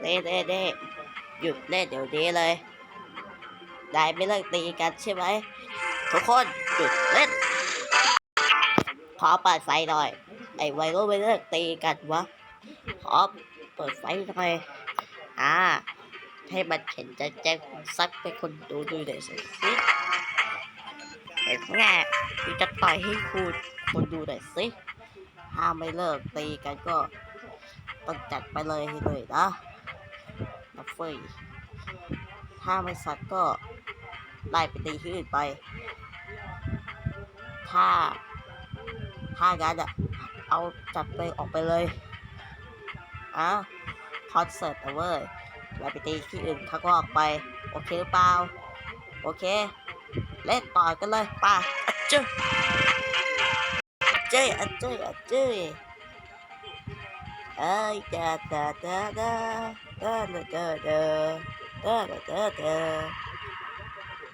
เน่เน่เน่หยุดเล่นเดี๋ยวนี้เลยได้ไม่เลิกตีกันใช่ไหมทุกคนหยุดเล่น ขอเปิดไฟหน่อย ไอ้วัยรุ่นไม่เลิกตีกันวะ ขอเปิดไฟหน่อย อ่า ให้มันเห็นจะแจ้งซักเป็นคนดูดูหน่อยสิเห็นแง่กูจะต่อยให้คุณคนดูหน่อยสิถ้าไม่เลิกตีกันก็ต้องจัดไปเลยให้เลยนะ เฟยถ้าไม่สัตว์ก็ไล่ไปตีที่อื่นไป ถ้า ถ้างั้นอะเอาจัดไปออกไปเลยอะคอนเสิร์ตเว้ยไล่ไปตีที่อื่นข้างนออกไป โอเคหรือเปล่า โอเค เล่นต่อกันเลยป่ะเจ้ยเจ้ยเจ้ยเจ้ย あいたたたた、たらたら、たた。